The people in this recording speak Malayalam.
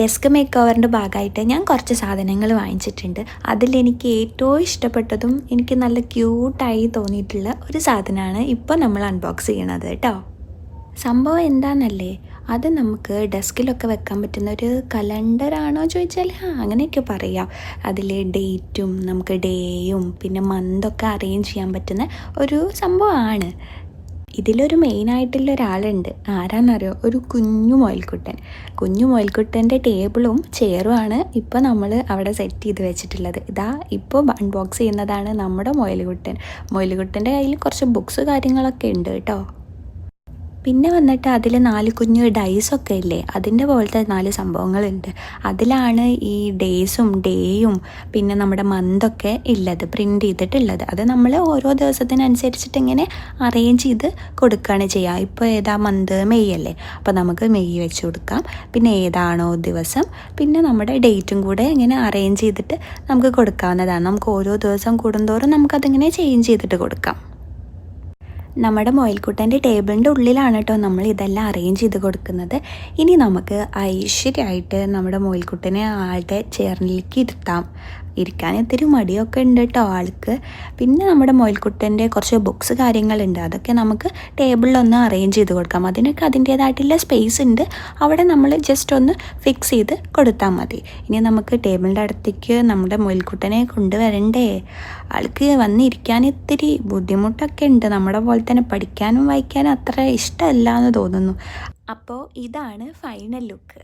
ഡെസ്ക് മേക്ക് ഓവറിന്റെ ഭാഗമായിട്ട് ഞാൻ കുറച്ച് സാധനങ്ങൾ വാങ്ങിച്ചിട്ടുണ്ട്. അതിലെനിക്ക് ഏറ്റവും ഇഷ്ടപ്പെട്ടതും എനിക്ക് നല്ല ക്യൂട്ടായി തോന്നിയിട്ടുള്ള ഒരു സാധനമാണ് ഇപ്പോൾ നമ്മൾ അൺബോക്സ് ചെയ്യണത് കേട്ടോ സംഭവം എന്താണെന്നല്ലേ? അത് നമുക്ക് ഡെസ്കിലൊക്കെ വെക്കാൻ പറ്റുന്ന ഒരു കലണ്ടറാണോ ചോദിച്ചാൽ? ആ അങ്ങനെയൊക്കെ പറയാം. അതിൽ ഡേറ്റും നമുക്ക് ഡേയും പിന്നെ മന്തൊക്കെ അറേഞ്ച് ചെയ്യാൻ പറ്റുന്ന ഒരു സംഭവമാണ്. ഇതിലൊരു മെയിനായിട്ടുള്ള ഒരാളുണ്ട് ആരാന്നറിയോ? ഒരു കുഞ്ഞു മൊയൽക്കുട്ടൻ കുഞ്ഞു മൊയൽക്കുട്ടന്റെ ടേബിളും ചെയറുമാണ് ഇപ്പോൾ നമ്മൾ അവിടെ സെറ്റ് ചെയ്ത് വെച്ചിട്ടുള്ളത്. ഇതാ ഇപ്പോൾ അൺബോക്സ് ചെയ്യുന്നതാണ് നമ്മുടെ മൊയൽക്കുട്ടൻ മൊയൽക്കുട്ടന്റെ കയ്യിൽ കുറച്ച് ബുക്സ് കാര്യങ്ങളൊക്കെ ഉണ്ട് കേട്ടോ. പിന്നെ വന്നിട്ട് അതിൽ നാല് കുഞ്ഞു ഡൈസൊക്കെ ഇല്ലേ? അതിന്റെ പോലത്തെ നാല് സംഭവങ്ങളുണ്ട്. അതിലാണ് ഈ ഡേയ്സും ഡേയും പിന്നെ നമ്മുടെ മന്തൊക്കെ ഉള്ളത് പ്രിന്റ് ചെയ്തിട്ടുള്ളത്. അത് നമ്മൾ ഓരോ ദിവസത്തിനനുസരിച്ചിട്ട് ഇങ്ങനെ അറേഞ്ച് ചെയ്ത് കൊടുക്കുകയാണ് ചെയ്യുക ഇപ്പോൾ ഏതാ മന്ത് മെയ് അല്ലേ? അപ്പോൾ നമുക്ക് മെയ് വെച്ച് കൊടുക്കാം. പിന്നെ ഏതാണോ ദിവസം? പിന്നെ നമ്മുടെ ഡേറ്റും കൂടെ ഇങ്ങനെ അറേഞ്ച് ചെയ്തിട്ട് നമുക്ക് കൊടുക്കാവുന്നതാണ്. നമുക്ക് ഓരോ ദിവസം കൂടുന്തോറും നമുക്കതിങ്ങനെ ചേഞ്ച് ചെയ്തിട്ട് കൊടുക്കാം. നമ്മുടെ മൊയിൽക്കുട്ടന്റെ ടേബിളിന്റെ ഉള്ളിലാണ് കേട്ടോ നമ്മൾ ഇതെല്ലാം അറേഞ്ച് ചെയ്ത് കൊടുക്കുന്നത്. ഇനി നമുക്ക് ഐശ്വര്യമായിട്ട് നമ്മുടെ മൊയിൽക്കുട്ടനെ ആളുടെ ചേർന്നിലേക്ക് ഇരുത്താം. ഇരിക്കാൻ ഇത്തിരി മടിയൊക്കെ ഉണ്ട് കേട്ടോ ആൾക്ക്. പിന്നെ നമ്മുടെ മൊയിൽക്കുട്ടന്റെ കുറച്ച് ബുക്സ് കാര്യങ്ങളുണ്ട്. അതൊക്കെ നമുക്ക് ടേബിളിലൊന്ന് അറേഞ്ച് ചെയ്ത് കൊടുക്കാം. അതിനൊക്കെ അതിന്റേതായിട്ടുള്ള സ്പേസ് ഉണ്ട്. അവിടെ നമ്മൾ ജസ്റ്റ് ഒന്ന് ഫിക്സ് ചെയ്ത് കൊടുത്താൽ മതി. ഇനി നമുക്ക് ടേബിളിന്റെ അടുത്തേക്ക് നമ്മുടെ മൊയിൽക്കുട്ടനെ കൊണ്ടുവരണ്ടേ? ആൾക്ക് വന്നിരിക്കാൻ ഇത്തിരി ബുദ്ധിമുട്ടൊക്കെ ഉണ്ട്. നമ്മുടെ പോലെ തന്നെ പഠിക്കാനും വായിക്കാനും അത്ര ഇഷ്ടമല്ല എന്ന് തോന്നുന്നു. അപ്പോൾ ഇതാണ് ഫൈനൽ ലുക്ക്